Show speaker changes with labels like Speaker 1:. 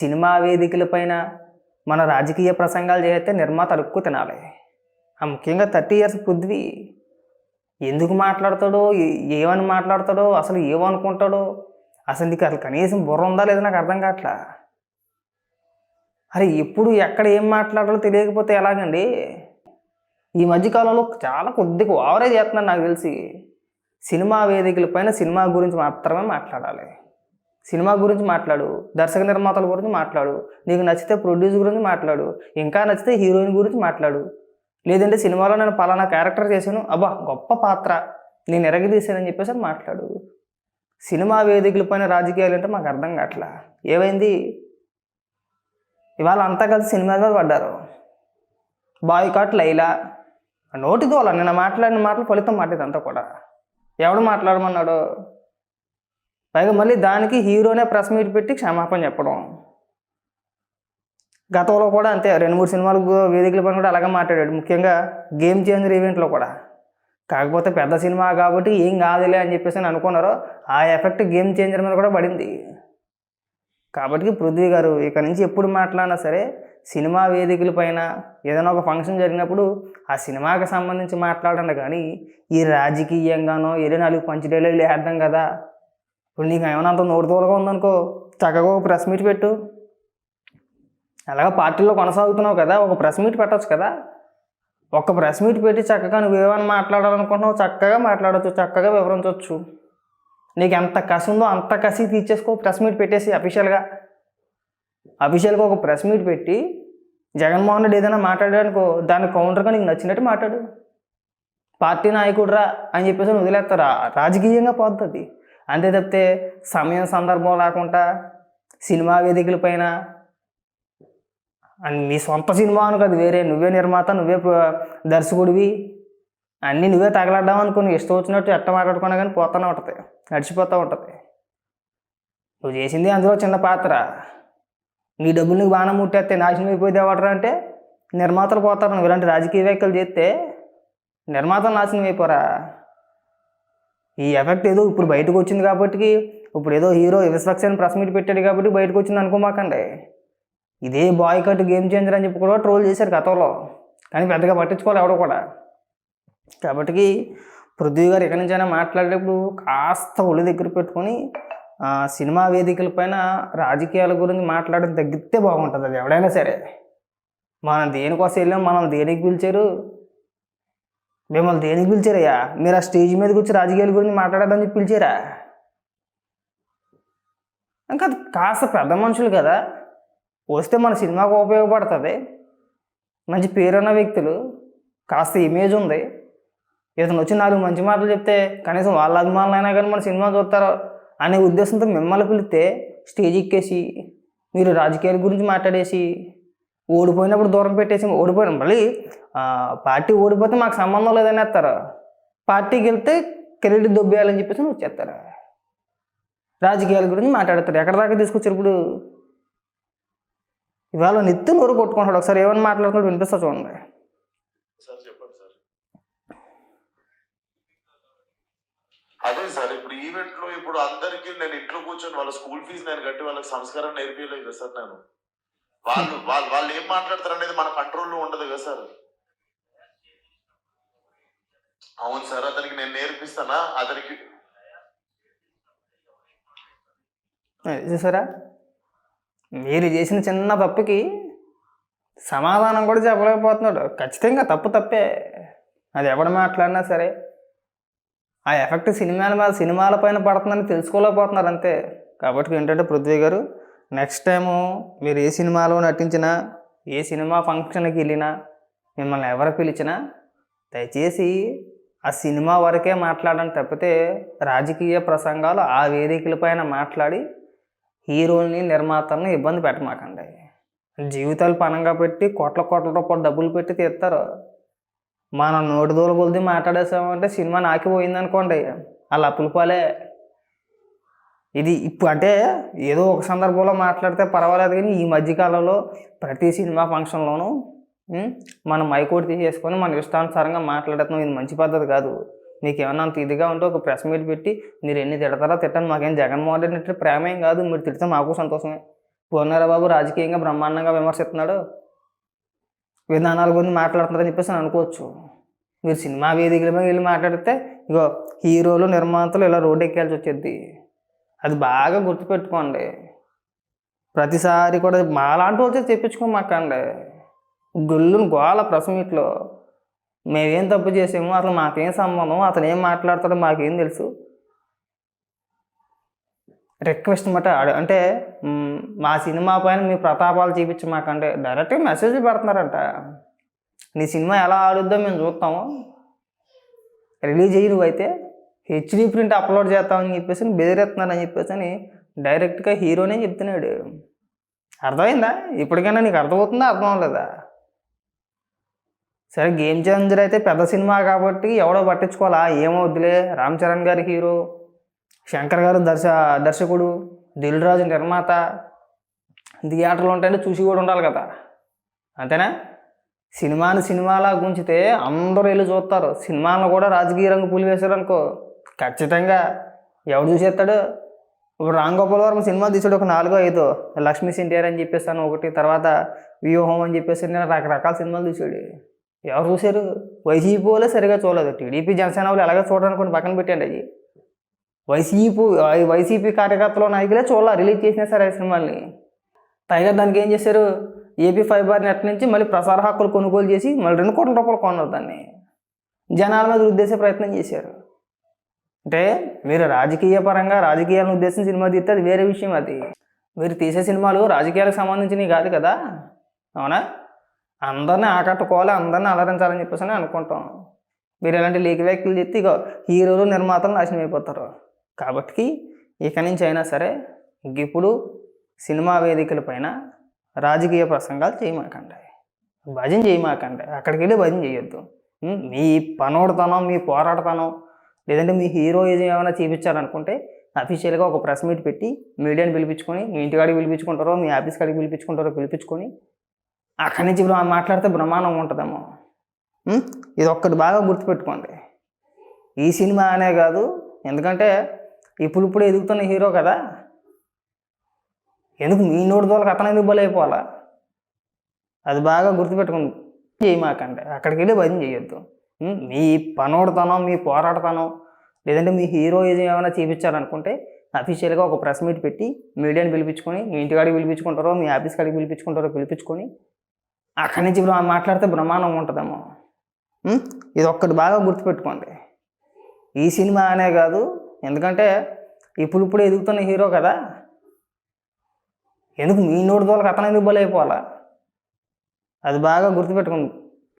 Speaker 1: Cinema వేదికల పైన మన రాజకీయ ప్రసంగాలు చేస్తే నిర్మాత అడుక్కు తినాలి. ఆ ముఖ్యంగా థర్టీ ఇయర్స్ పృథ్వీ. ఎందుకు మాట్లాడతాడో ఏ- ఏమని మాట్లాడతాడో అసలు ఏమనుకుంటాడో అసలు నీకు అసలు కనీసం బుర్ర ఉందా లేదా నాకు అర్థం కావట్లా? అరే ఎప్పుడు ఎక్కడ ఏం మాట్లాడాలో తెలియకపోతే ఎలాగండి? ఈ మధ్యకాలంలో చాలా కొద్దిగా ఓవరేజ్ చేస్తున్నాను నాకు తెలిసి. సినిమా వేదికల పైన సినిమా గురించి మాత్రమే మాట్లాడాలి. సినిమా గురించి మాట్లాడు దర్శక నిర్మాతల గురించి మాట్లాడు నీకు నచ్చితే ప్రొడ్యూస్ గురించి మాట్లాడు ఇంకా నచ్చితే హీరోయిన్ గురించి మాట్లాడు. లేదంటే సినిమాలో నేను పలానా క్యారెక్టర్ చేశాను అబ్బా గొప్ప పాత్ర నేను ఎరగదీశానని చెప్పేసి అని మాట్లాడు. సినిమా వేదికల పైన రాజకీయాలు అంటే మాకు అర్థం కావట్లా? ఏమైంది? ఇవాళ అంతా కలిసి సినిమా మీద పడ్డారు. బాయ్కాట్ లైలా. నోటి దోల నిన్న మాట్లాడిన మాటలు ఫలితం మాట ఇదంతా కూడా. ఎవడు మాట్లాడమన్నాడు? పైగా మళ్ళీ దానికి హీరోనే ప్రెస్ మీట్ పెట్టి క్షమాపణ చెప్పడం. గతంలో కూడా అంతే రెండు మూడు సినిమాలు వేదికల పైన కూడా అలాగే మాట్లాడాడు. ముఖ్యంగా గేమ్ చేంజర్ ఈవెంట్లో కూడా. కాకపోతే పెద్ద సినిమా కాబట్టి ఏం కాదులే అని చెప్పేసి అని అనుకున్నారు ఆ ఎఫెక్ట్ గేమ్ చేంజర్ మీద కూడా పడింది. కాబట్టి పృథ్వీ గారు ఇక నుంచి ఎప్పుడు మాట్లాడినా సరే సినిమా వేదికల పైన ఏదైనా ఒక ఫంక్షన్ జరిగినప్పుడు ఆ సినిమాకి సంబంధించి మాట్లాడండి. కానీ ఈ రాజకీయంగానో ఏదో నాలుగు పంచడేలు వేద్దాం కదా. ఇప్పుడు నీకు ఏమైనా అంత నోటు ఉందనుకో చక్కగా ఒక ప్రెస్ మీట్ పెట్టు. అలాగే పార్టీలో కొనసాగుతున్నావు కదా ఒక ప్రెస్ మీట్ పెట్టచ్చు కదా. ఒక ప్రెస్ మీట్ పెట్టి చక్కగా నువ్వేమైనా మాట్లాడాలనుకుంటున్నావు చక్కగా మాట్లాడవచ్చు చక్కగా వివరించవచ్చు నీకు ఎంత కసి ఉందో అంత కసి తీర్చేసుకో ప్రెస్ మీట్ పెట్టేసి అఫీషియల్గా. అఫీషియల్గా ఒక ప్రెస్ మీట్ పెట్టి జగన్మోహన్ రెడ్డి ఏదైనా మాట్లాడానుకో దాని కౌంటర్గా నీకు నచ్చినట్టు మాట్లాడు. పార్టీ నాయకుడురా అని చెప్పేసి వదిలేస్తారా? రాజకీయంగా పోతుంది అంతే తప్పితే సమయం సందర్భం లేకుండా సినిమా వేదికల పైన అండ్ నీ సొంత సినిమా అను కదా వేరే నువ్వే నిర్మాత నువ్వే దర్శకుడివి. అన్నీ నువ్వే తగలడ్డాం అనుకుని ఇష్టం వచ్చినట్టు ఎట్ట మాట్లాడుకున్నా కానీ పోతూనే ఉంటుంది నడిచిపోతూ ఉంటుంది. నువ్వు చేసింది అందులో చిన్న పాత్ర. నీ డబ్బులు నీకు బాణం ముట్టేస్తే నాశనం అయిపోతే ఎవడరా అంటే నిర్మాతలు పోతారు. నువ్వు ఇలాంటి రాజకీయ వ్యాఖ్యలు చేస్తే నిర్మాతలు నాశనం అయిపోరా. ఈ ఎఫెక్ట్ ఏదో ఇప్పుడు బయటకు వచ్చింది కాబట్టి ఇప్పుడు ఏదో హీరో విశ్వక్సేన్ ప్రెస్ మీట్ పెట్టాడు కాబట్టి బయటకు వచ్చింది అనుకోమాకండి. ఇదే బాయ్ కట్ గేమ్ చేంజర్ అని చెప్పి కూడా ట్రోల్ చేశారు గతంలో. కానీ పెద్దగా పట్టించుకోవాలి ఎవడో కూడా. కాబట్టి పృథ్వీ గారు ఎక్కడి నుంచైనా మాట్లాడేటప్పుడు కాస్త ఒళ్ళు దగ్గర పెట్టుకొని సినిమా వేదికల పైన రాజకీయాల గురించి మాట్లాడడం తగ్గితే బాగుంటుంది అది ఎవడైనా సరే. మనం దేనికోసం వెళ్ళాం మనం దేనికి పిలిచారు మిమ్మల్ని దేనికి పిలిచారయ్యా? మీరు ఆ స్టేజ్ మీదకి వచ్చి రాజకీయాల గురించి మాట్లాడదని చెప్పి పిలిచారా? ఇంకా కాస్త పెద్ద మనుషులు కదా. వస్తే మన సినిమాకు ఉపయోగపడుతుంది. మంచి పేరున్న వ్యక్తులు కాస్త ఇమేజ్ ఉంది. ఇతను వచ్చి నాలుగు మంచి మాటలు చెప్తే కనీసం వాళ్ళ అభిమానులైనా కానీ మన సినిమా చూస్తారు అనే ఉద్దేశంతో మిమ్మల్ని పిలిస్తే స్టేజ్ ఎక్కేసి మీరు రాజకీయాల గురించి మాట్లాడేసి ఓడిపోయినప్పుడు దూరం పెట్టేసి ఓడిపోయిన మళ్ళీ పార్టీ ఓడిపోతే మాకు సంబంధం లేదని వేస్తారు పార్టీకి వెళ్తే క్రెడిట్ దొబ్బేయాలని చెప్పేసి వచ్చేస్తారు రాజకీయాల గురించి మాట్లాడతారు. ఎక్కడ దాకా తీసుకొచ్చారు ఇప్పుడు? ఇవాళ నిత్యం నోరు కొట్టుకుంటాడు ఒకసారి ఏమైనా మాట్లాడుకుంటూ వినిపిస్తా చూడండి.
Speaker 2: సార్ అదే సార్ ఇప్పుడు ఈవెంట్లో ఇప్పుడు అందరికి నేను ఇంట్లో కూర్చొని వాళ్ళ స్కూల్ ఫీజు నేను కట్టి వాళ్ళకి సంస్కారం నేర్పించలేదు సార్ నేను. వాళ్ళు వాళ్ళు వాళ్ళు ఏం మాట్లాడతారు అనేది మన కంట్రోల్లో ఉండదు కదా సార్. అవును సార్ అతనికి నేను నేర్పిస్తానా? అతనికి
Speaker 1: చూసారా? మీరు చేసిన చిన్న తప్పుకి సమాధానం కూడా చెప్పలేకపోతున్నాడు. ఖచ్చితంగా తప్పు తప్పే. అది ఎవడు మాట్లాడినా సరే. ఆ ఎఫెక్ట్ సినిమాల మీద సినిమాల పైన పడుతుందని తెలుసుకోలేకపోతున్నారు అంతే. కాబట్టి ఏంటంటే పృథ్వీ గారు నెక్స్ట్ టైము మీరు ఏ సినిమాలో నటించినా ఏ సినిమా ఫంక్షన్కి వెళ్ళినా మిమ్మల్ని ఎవరు పిలిచినా దయచేసి ఆ సినిమా వరకే మాట్లాడడం. తప్పితే రాజకీయ ప్రసంగాలు ఆ వేదికల పైన మాట్లాడి హీరోల్ని నిర్మాతల్ని ఇబ్బంది పెట్టమాకండి. జీవితాలు పనంగా పెట్టి కోట్ల కోట్ల రూపాయలు డబ్బులు పెట్టి తీస్తారు. మనం నోటి దూల కొలిది మాట్లాడేసామంటే సినిమా నాకిపోయింది అనుకోండి అలా అప్పులపాలే ఇది ఇప్పుడు అంటే ఏదో ఒక సందర్భంలో మాట్లాడితే పర్వాలేదు కానీ ఈ మధ్యకాలంలో ప్రతి సినిమా ఫంక్షన్లోనూ మనం మైకోటి తీసేసుకొని మన ఇష్టానుసారంగా మాట్లాడుతున్నాం ఇది మంచి పద్ధతి కాదు. మీకు ఏమన్నా అంత ఇదిగా ఉంటే ఒక ప్రెస్ మీట్ పెట్టి మీరు ఎన్ని తిడతారో తిట్టండి మాకేం జగన్మోహన్ రెడ్డి అంటే ప్రేమేం కాదు మీరు తిడితే మాకు సంతోషమే. పోన్నారా బాబు రాజకీయంగా బ్రహ్మాండంగా విమర్శిస్తున్నాడు. విధానాల గురించి మాట్లాడుతున్నారని చెప్పేసి అనుకోవచ్చు. మీరు సినిమా వేదికల మీద వెళ్ళి మాట్లాడితే ఇగో హీరోలు నిర్మాతలు ఇలా రోడ్డు ఎక్కాల్సి వచ్చేది అది బాగా గుర్తుపెట్టుకోండి. ప్రతిసారి కూడా మాలాంటి వాళ్ళతో తెప్పించుకోమాకండి గుళ్ళుని గోళ ప్రసమిట్లో మేమేం తప్పు చేసాము అసలు మాకేం సంబంధం అతను ఏం మాట్లాడతాడో మాకేం తెలుసు. రిక్వెస్ట్ మాట అంటే మా సినిమా పైన మీ ప్రతాపాలు చూపించమాకంటే డైరెక్ట్గా మెసేజ్ పెడుతున్నారంట. నీ సినిమా ఎలా ఆడుద్దో మేము చూస్తాము. రిలీజ్ అయ్యి నువ్వైతే. హెచ్డి ప్రింట్ అప్లోడ్ చేస్తామని చెప్పేసి బెదిరేస్తున్నారని చెప్పేసి అని డైరెక్ట్గా హీరోనే చెప్తున్నాడు. అర్థమైందా? ఇప్పటికైనా నీకు అర్థమవుతుందా? అర్థం అవ్వలేదా సరే గేమ్ చేంజర్ అయితే పెద్ద సినిమా కాబట్టి ఎవడో పట్టించుకోవాలా? ఏమవుద్దులే రామ్ చరణ్ గారి హీరో శంకర్ గారు దర్శ దర్శకుడు దిల్ రాజు నిర్మాత. థియేటర్లు ఉంటాయంటే చూసి కూడా ఉండాలి కదా. అంతేనా? సినిమాని సినిమాలా గుంచితే అందరూ వెళ్ళి చూస్తారు. సినిమాలను కూడా రాజకీయ రంగు పులి వేశారనుకో. ఖచ్చితంగా ఎవడు చూసేస్తాడు? ఇప్పుడు రామ్ గోపాల్ వర్మ సినిమా తీసాడు ఒక నాలుగో ఐదో. లక్ష్మీ సెంటియర్ అని చెప్పేసాను ఒకటి తర్వాత వ్యూహం అని చెప్పేసి నేను రకరకాల సినిమాలు చూసాడు ఎవరు చూశారు? వైసీపీ వాళ్ళే సరిగా చూడలేదు. టీడీపీ జనసేన వాళ్ళు ఎలాగో చూడడానికి పక్కన పెట్టండి అవి వైసీపీ వైసీపీ కార్యకర్తలు నాయకులే చూడాలి రిలీజ్ చేసినా సరే ఆ సినిమాల్ని. పైగా దానికి ఏం చేశారు? ఏపీ ఫైబర్ నెట్ నుంచి మళ్ళీ ప్రసార హక్కులు కొనుగోలు చేసి మళ్ళీ రెండు కోట్ల రూపాయలు కొన్నారు దాన్ని. జనాల మీద ఉద్దేశ ప్రయత్నం చేశారు. అంటే మీరు రాజకీయ పరంగా రాజకీయాలను ఉద్దేశించి సినిమా తీస్తే అది వేరే విషయం అది. మీరు తీసే సినిమాలు రాజకీయాలకు సంబంధించినవి కాదు కదా. అవునా? అందరినీ ఆకట్టుకోవాలి అందరినీ అలరించాలని చెప్పేసి అని అనుకుంటాం. మీరు ఇలాంటి లీక్ వ్యాఖ్యలు చెప్తే ఇక హీరోలు నిర్మాతలు నాశనం అయిపోతారు. కాబట్టి ఇక నుంచి అయినా సరే ఇప్పుడు సినిమా వేదికల పైన రాజకీయ ప్రసంగాలు చేయమాకండి. భజన చేయమాకండి. అక్కడికి వెళ్ళి భజన చేయొద్దు. మీ పనోడతనం మీ పోరాడతనం లేదంటే మీ హీరోయిజం ఏమైనా చూపించాలనుకుంటే అఫీషియల్గా ఒక ప్రెస్ మీట్ పెట్టి మీడియాని పిలిపించుకొని మీ ఇంటికాడికి పిలిపించుకుంటారో మీ ఆఫీస్ కాడికి పిలిపించుకుంటారో పిలిపించుకొని అక్కడి నుంచి బ్రహ్మ మాట్లాడితే బ్రహ్మాండం ఉంటుందేమో. ఇది ఒక్కటి బాగా గుర్తుపెట్టుకోండి. ఈ సినిమా అనే కాదు ఎందుకంటే ఇప్పుడు ఇప్పుడు ఎదుగుతున్న హీరో కదా. ఎందుకు మీ నోటి దోలకు అతను ఎందుకు బలైపోవాలా అది బాగా గుర్తుపెట్టుకుని చేయమాకండి అక్కడికి వెళ్ళి భయం చేయొద్దు. మీ పనోడతనం మీ పోరాడతనం లేదంటే మీ హీరోయిజం ఏమైనా చూపించాలనుకుంటే అఫీషియల్గా ఒక ప్రెస్ మీట్ పెట్టి మీడియాని పిలిపించుకొని మీ ఇంటికాడికి పిలిపించుకుంటారో మీ ఆఫీస్ కాడికి పిలిపించుకుంటారో పిలిపించుకొని అక్కడి నుంచి మాట్లాడితే బ్రహ్మాండం ఉంటుందేమో. ఇది ఒక్కటి బాగా గుర్తుపెట్టుకోండి. ఈ సినిమా అనే కాదు ఎందుకంటే ఇప్పుడు ఇప్పుడు ఎదుగుతున్న హీరో కదా. ఎందుకు మీ నోటి ద్వారా అతను ఎందుకు బలైపోవాలా అది బాగా గుర్తుపెట్టుకోండి.